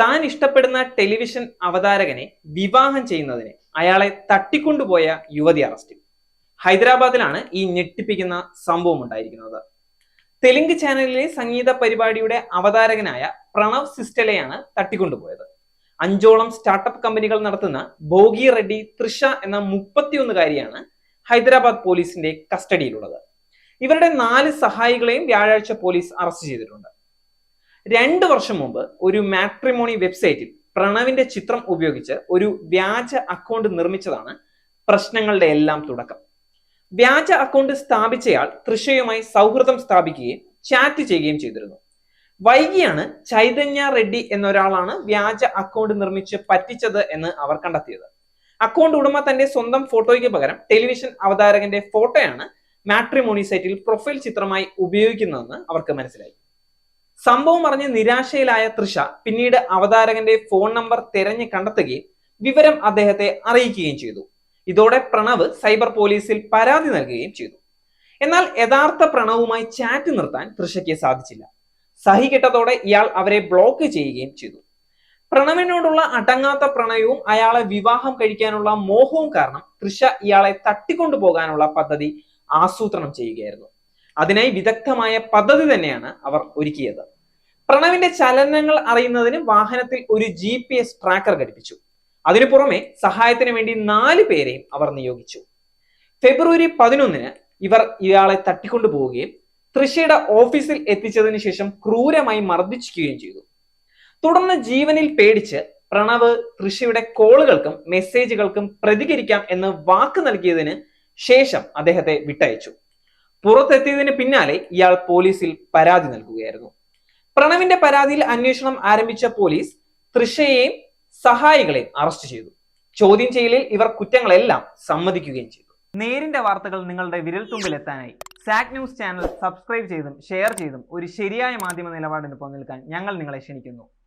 താൻ ഇഷ്ടപ്പെടുന്ന ടെലിവിഷൻ അവതാരകനെ വിവാഹം ചെയ്യുന്നതിന് അയാളെ തട്ടിക്കൊണ്ടുപോയ യുവതി അറസ്റ്റിൽ ഹൈദരാബാദിലാണ് ഈ ഞെട്ടിപ്പിക്കുന്ന സംഭവം ഉണ്ടായിരിക്കുന്നത്. തെലുങ്ക് ചാനലിലെ സംഗീത പരിപാടിയുടെ അവതാരകനായ പ്രണവ് സിസ്റ്റലെയാണ് തട്ടിക്കൊണ്ടുപോയത്. അഞ്ചോളം സ്റ്റാർട്ടപ്പ് കമ്പനികൾ നടത്തുന്ന ബോഗി റെഡ്ഡി തൃഷ എന്ന മുപ്പത്തിയൊന്നുകാരിയാണ് ഹൈദരാബാദ് പോലീസിന്റെ കസ്റ്റഡിയിലുള്ളത്. ഇവരുടെ നാല് സഹായികളെയും വ്യാഴാഴ്ച പോലീസ് അറസ്റ്റ് ചെയ്തിട്ടുണ്ട്. രണ്ട് വർഷം മുമ്പ് ഒരു മാട്രിമോണി വെബ്സൈറ്റിൽ പ്രണവിന്റെ ചിത്രം ഉപയോഗിച്ച് ഒരു വ്യാജ അക്കൗണ്ട് നിർമ്മിച്ചതാണ് പ്രശ്നങ്ങളുടെ എല്ലാം തുടക്കം. വ്യാജ അക്കൗണ്ട് സ്ഥാപിച്ചയാൾ തൃശയുമായി സൗഹൃദം സ്ഥാപിക്കുകയും ചാറ്റ് ചെയ്യുകയും ചെയ്തിരുന്നു. വൈകിയാണ് ചൈതന്യ റെഡ്ഡി എന്നൊരാളാണ് വ്യാജ അക്കൗണ്ട് നിർമ്മിച്ച് പറ്റിച്ചത് എന്ന് അവർ കണ്ടെത്തിയത്. അക്കൗണ്ട് ഉടമ തന്റെ സ്വന്തം ഫോട്ടോയ്ക്ക് പകരം ടെലിവിഷൻ അവതാരകന്റെ ഫോട്ടോയാണ് മാട്രിമോണി സൈറ്റിൽ പ്രൊഫൈൽ ചിത്രമായി ഉപയോഗിക്കുന്നതെന്ന് അവർക്ക് മനസ്സിലായി. സംഭവം അറിഞ്ഞ് നിരാശയിലായ തൃഷ പിന്നീട് അവതാരകന്റെ ഫോൺ നമ്പർ തിരഞ്ഞ് കണ്ടെത്തുകയും വിവരം അദ്ദേഹത്തെ അറിയിക്കുകയും ചെയ്തു. ഇതോടെ പ്രണവ് സൈബർ പോലീസിൽ പരാതി നൽകുകയും ചെയ്തു. എന്നാൽ യഥാർത്ഥ പ്രണവുമായി ചാറ്റ് നിർത്താൻ തൃഷയ്ക്ക് സാധിച്ചില്ല. സഹി കിട്ടതോടെ ഇയാൾ അവരെ ബ്ലോക്ക് ചെയ്യുകയും ചെയ്തു. പ്രണവിനോടുള്ള അടങ്ങാത്ത പ്രണയവും അയാളെ വിവാഹം കഴിക്കാനുള്ള മോഹവും കാരണം തൃഷ ഇയാളെ തട്ടിക്കൊണ്ടുപോകാനുള്ള പദ്ധതി ആസൂത്രണം ചെയ്യുകയായിരുന്നു. അതിനായി വിദഗ്ധമായ പദ്ധതി തന്നെയാണ് അവർ ഒരുക്കിയത്. പ്രണവിന്റെ ചലനങ്ങൾ അറിയുന്നതിന് വാഹനത്തിൽ ഒരു ജി പി എസ് ട്രാക്കർ ഘടിപ്പിച്ചു. അതിനു പുറമെ സഹായത്തിന് വേണ്ടി നാല് പേരെയും അവർ നിയോഗിച്ചു. ഫെബ്രുവരി പതിനൊന്നിന് ഇവർ ഇയാളെ തട്ടിക്കൊണ്ടുപോവുകയും തൃശയുടെ ഓഫീസിൽ എത്തിച്ചതിന് ശേഷം ക്രൂരമായി മർദ്ദിക്കുകയും ചെയ്തു. തുടർന്ന് ജീവനിൽ പേടിച്ച് പ്രണവ് തൃശയുടെ കോളുകൾക്കും മെസ്സേജുകൾക്കും പ്രതികരിക്കാം എന്ന് വാക്ക് നൽകിയതിന് ശേഷം അദ്ദേഹത്തെ വിട്ടയച്ചു. പുറത്തെത്തിയതിന് പിന്നാലെ ഇയാൾ പോലീസിൽ പരാതി നൽകുകയായിരുന്നു. പ്രണവിന്റെ പരാതിയിൽ അന്വേഷണം ആരംഭിച്ച പോലീസ് തൃഷയെയും സഹായികളെയും അറസ്റ്റ് ചെയ്തു. ചോദ്യം ചെയ്യലിൽ ഇവർ കുറ്റങ്ങളെല്ലാം സമ്മതിക്കുകയും ചെയ്തു. നേരിന്റെ വാർത്തകൾ നിങ്ങളുടെ വിരൽത്തുമ്പിൽ എത്താനായി സാക് ന്യൂസ് ചാനൽ സബ്സ്ക്രൈബ് ചെയ്തും ഷെയർ ചെയ്തും ഒരു ശരിയായ മാധ്യമ നിലപാടിന് നിൽക്കാൻ ഞങ്ങൾ നിങ്ങളെ ക്ഷണിക്കുന്നു.